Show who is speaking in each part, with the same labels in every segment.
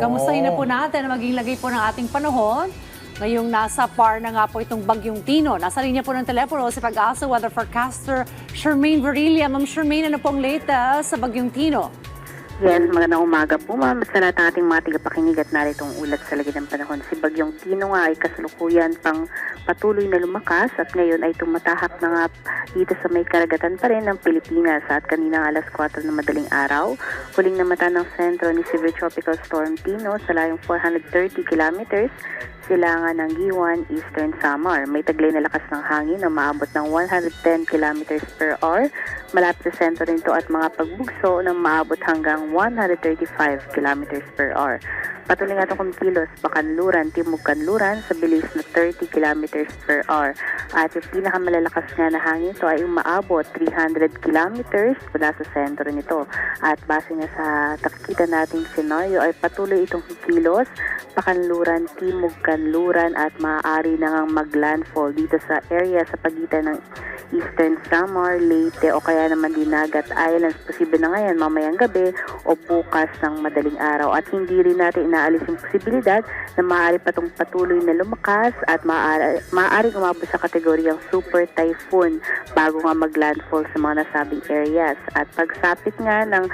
Speaker 1: kamustahin na po natin ang maging lagay po ng ating panahon. Ngayong nasa par na nga po itong bagyong Tino. Nasa linya po ng telepono si Pag-asa Weather Forecaster Charmaine Verilla. Ma'am Charmaine, ano pong latest sa bagyong Tino?
Speaker 2: Yes, magandang umaga po ma'am. Sa lahat ng ating mga tigapakinig at naritong ulat sa lagi ng panahon. Si Bagyong Tino nga ay kasalukuyan pang patuloy na lumakas at ngayon ay tumatahak na nga dito sa may karagatan pa rin ng Pilipinas at kanina alas 4 na madaling araw. Huling namata ng sentro ni Severe Tropical Storm Tino sa layong 430 kilometers silangan ng Giwan, Eastern Samar. May taglay na lakas ng hangin na maabot ng 110 kilometers per hour. Malapit sa sentro nito at mga pagbugso na maabot hanggang 135 kilometers per hour. Patuloy nga itong kumikilos, Bakanluran, Timog Kanluran sa bilis na 30 kilometers per hour. At yung pinakamalalakas nga na hangin ito ay umaabot 300 kilometers mula sa sentro nito. At base nga sa takita nating senaryo ay patuloy itong kikilos, Bakanluran, Timog Kanluran at maaari na ngang maglandfall dito sa area sa pagitan ng Eastern Samar, Leyte o kaya naman Dinagat Islands. Posible na ngayon mamayang gabi o bukas ng madaling araw. At hindi rin natin inaalis yung posibilidad na maaari pa itong patuloy na lumakas at maaari, maaari umabot sa kategoryang super typhoon bago nga maglandfall sa mga nasabing areas. At pagsapit nga ng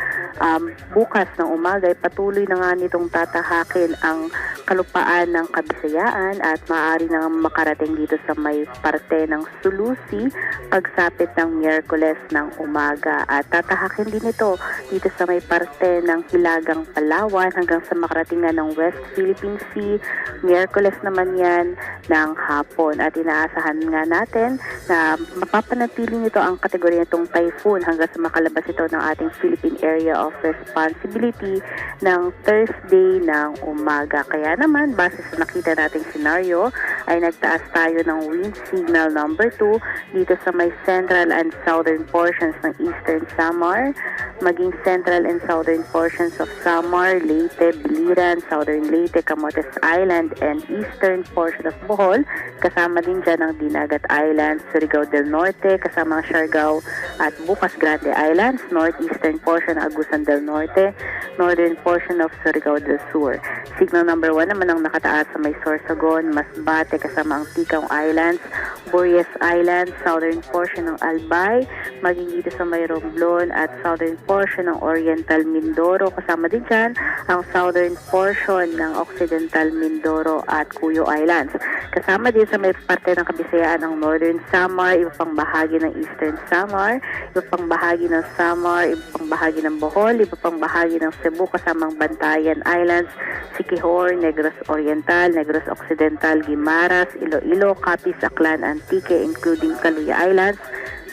Speaker 2: um, bukas ng umaga ay patuloy na nga nitong tatahakin ang kalupaan ng Kabisayaan at maaari na makarating dito sa may parte ng Sulusi pagsapit ng Miyerkules ng umaga. At tatahakin din ito dito sa may parte ng Hilagang Palawan hanggang sa makarating nga ng West Philippine Sea. Miyerkules naman yan ng hapon. At inaasahan nga natin na mapapanatili nito ang kategorya nitong typhoon hanggang sa makalabas ito ng ating Philippine Area of Responsibility ng Thursday ng umaga. Kaya naman, base sa nakita nating senaryo, ay nagtaas tayo ng wind signal number 2 dito sa may central and southern portions ng Eastern Samar, maging central and southern portions of Samar, Leyte, Biliran, southern Leyte, Camotes Island, and eastern portion of Bohol. Kasama din dyan ang Dinagat Islands, Surigao del Norte, kasama ang Siargao at Bukas Grande Islands, northeastern portion ng Agusan del Norte, northern portion of Surigao del Sur. Signal number 1 naman ang nakataas sa may Sorsogon, Masbate, kasama ang Ticao Islands, Boreas Island, southern portion ng Albay, maging dito sa may Romblon at southern portion ng Oriental Mindoro. Kasama din dyan ang southern portion ng Occidental Mindoro at Cuyo Islands. Kasama din sa may parte ng Kabisayaan ng Northern Samar, iba pang bahagi ng Eastern Samar, iba pang bahagi ng Samar, iba pang bahagi ng Bohol, iba pang bahagi ng Cebu kasamang Bantayan Islands, Siquijor, Negros Oriental, Negros Occidental, Guimaras, Iloilo, Capiz, Aklan, Antique, including Caluya Islands,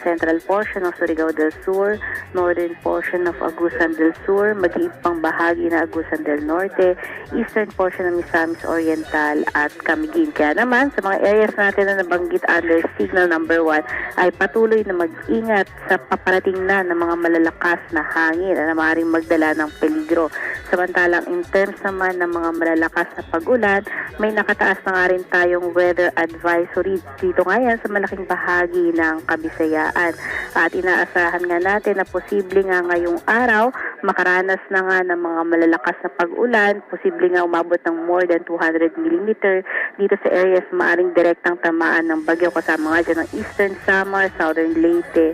Speaker 2: central portion ng Surigao del Sur, northern portion of Agusan del Sur, pang bahagi ng Agusan del Norte, eastern portion ng Misamis Oriental at Camiguin. Kaya naman, sa mga areas natin na nabanggit under signal number 1 ay patuloy na mag-ingat sa paparating na ng mga malalakas na hangin na maaaring magdala ng peligro. Samantalang in terms naman ng mga malalakas na pag-ulan, may nakataas na nga rin tayong weather advisory dito ngayon sa malaking bahagi ng Kabisayaan. At inaasahan nga natin na posible nga ngayong araw makaranas na nga ng mga malalakas na pag-ulan, posible nga umabot ng more than 200 mm dito sa areas maaring direktang tamaan ng bagyo kasama nga dyan ng Eastern Samar, Southern Leyte,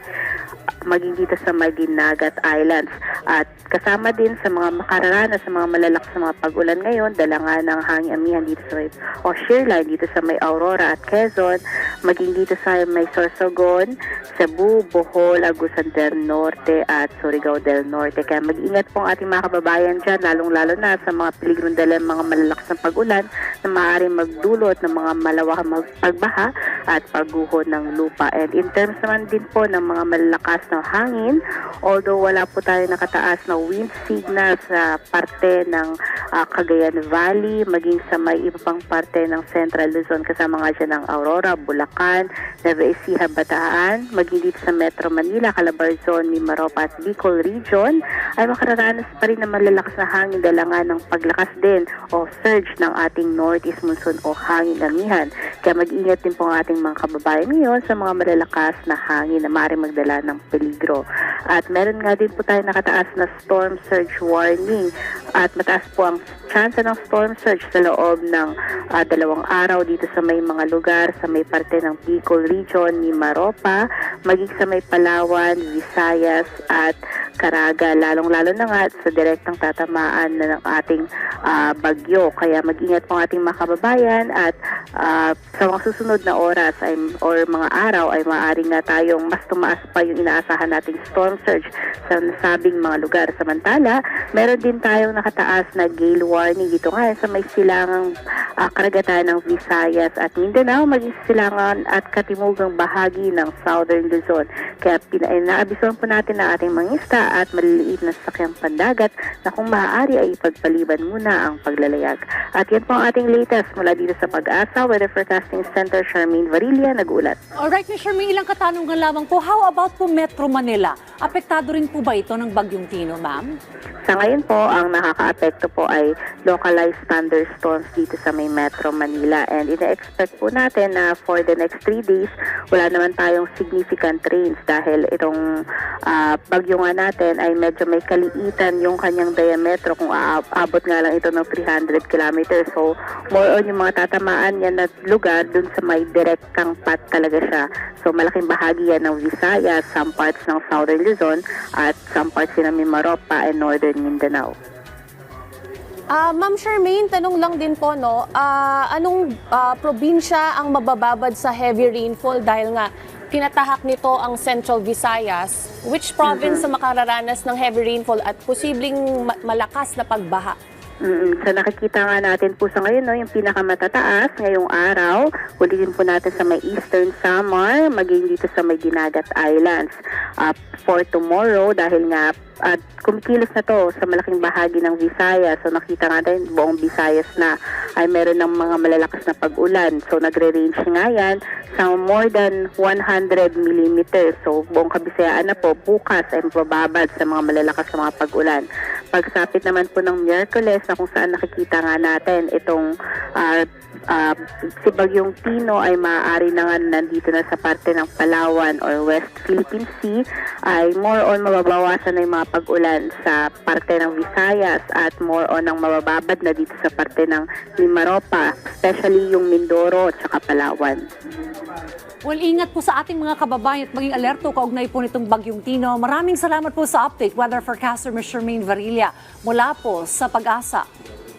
Speaker 2: maging dito sa Maginagat Islands. At kasama din sa mga makararanas sa mga malalakas na mga pag-ulan ngayon, dala nga ng hangin amihan dito sa may, o shear line dito sa may Aurora at Quezon, maging dito sa may Sorsogon, Cebu, Bohol, Agusan del Norte at Surigao del Norte. Kaya mag-ingat po ang ating mga kababayan dyan, lalong-lalo na sa mga peligrong dala ng mga malalakas na pag-ulan na maaaring magdulot ng mga malawakang pagbaha at pagguho ng lupa. And in terms naman din po ng mga malalakas na hangin, although wala po tayo nakataas na wind signal sa parte ng ah, Cagayan Valley, maging sa may iba pang parte ng Central Luzon, kasama nga dyan ng Aurora, Bulacan, Nueva Ecija, Bataan, maging dito sa Metro Manila, Calabarzon, Mimaropa at Bicol Region, ay makararanas pa rin ng malalakas na hangin dala nga ng paglakas din o surge ng ating northeast monsoon o hangin amihan. Kaya mag-ingat din po ang ating mga kababayan ngayon sa mga malalakas na hangin na maaaring magdala ng peligro. At meron nga din po tayo nakataas na storm surge warning. At mataas po ang chance ng storm surge sa loob ng ah, dalawang araw dito sa may mga lugar sa may parte ng Bicol region ni Maropa, maging sa may Palawan, Visayas at Caraga, lalong-lalo na nga sa direktang tatamaan ng ating ah, bagyo. Kaya mag-ingat po ang ating mga kababayan at ah, sa mga susunod na oras ay, or mga araw ay maaari nga tayong mas tumaas pa yung inaasahan nating storm surge sa nasabing mga lugar. Samantala, meron din tayong nakataas na gale warning dito nga sa may silangang ah, karagatan ng Visayas at Mindanao, maging silangan at katimugang bahagi ng Southern Luzon. Kaya pina- eh, naabisuan po natin ang ating mga isda at maliliit na sakyang pandagat na kung maaari ay ipagpaliban muna ang paglalayag. At yan po ang ating latest mula dito sa Pag-asa Weather Forecasting Center, Charmaine Varilla, nag-ulat.
Speaker 1: Alright, Ms. Charmaine, ilang katanungan lamang po. How about po Metro Manila? Apektado rin po ba ito ng Bagyong Tino, ma'am?
Speaker 2: Sa ngayon po, ang nakaka-apekto po ay localized thunderstorms dito sa may Metro Manila. And ina-expect po natin na for the next three days, wala naman tayong significant rains dahil itong ah, bagyo nga natin ay medyo may kaliitan yung kanyang diametro kung aabot nga lang ito ng 300 kilometers. So, more on yung mga tatamaan yan na lugar dun sa may direktang path talaga siya. So, malaking bahagi yan ng Visayas, some parts ng Southern Luzon, at some parts din ng Mimaropa and Northern Mindanao.
Speaker 3: Ah, Ma'am Charmaine, tanong lang din po, no, ah, anong ah, probinsya ang mabababad sa heavy rainfall dahil nga tinatahak nito ang Central Visayas? Which province ang makararanas ng heavy rainfall at posibleng ma- malakas na pagbaha?
Speaker 2: Mm, so nakikita nga natin po sa ngayon, no, yung pinakamatataas ngayong araw, ulitin po natin sa may Eastern Samar, maging dito sa may Dinagat Islands. Uh, for tomorrow, dahil nga at kumikilos na to sa malaking bahagi ng Visayas. So nakita nga din buong Visayas na ay meron ng mga malalakas na pag-ulan. So nagre-range nga yan sa more than 100 millimeters. So buong kabisayaan na po bukas ay mababad sa mga malalakas na mga pag-ulan. Pagsapit naman po ng Miyerkules na kung saan nakikita nga natin itong ah, ah, si Bagyong Tino ay maaari na nga nandito na sa parte ng Palawan or West Philippine Sea ay more on mababawasan na yung mga pag-ulan sa parte ng Visayas at more on ang mabababad na dito sa parte ng Mimaropa, especially yung Mindoro at saka Palawan.
Speaker 1: Well, ingat po sa ating mga kababayan at maging alerto kaugnay po nitong Bagyong Tino. Maraming salamat po sa update, Weather Forecaster Ms. Charmaine Varilla mula po sa Pag-asa.